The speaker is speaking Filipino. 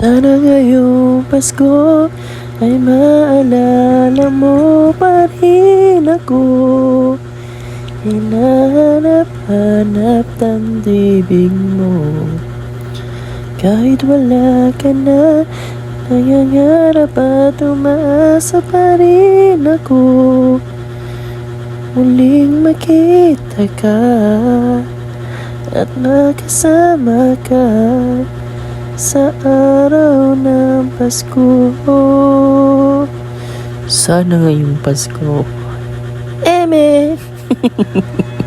Sana ngayong Pasko ay maalala mo pa rin ako. Hinahanap-hanap ang mo. Kahit wala ka na Nangangarap at umaasa pa rin ako. Muling makita ka At makasama ka sa araw ng Pasko Sana ngayong Pasko Eme!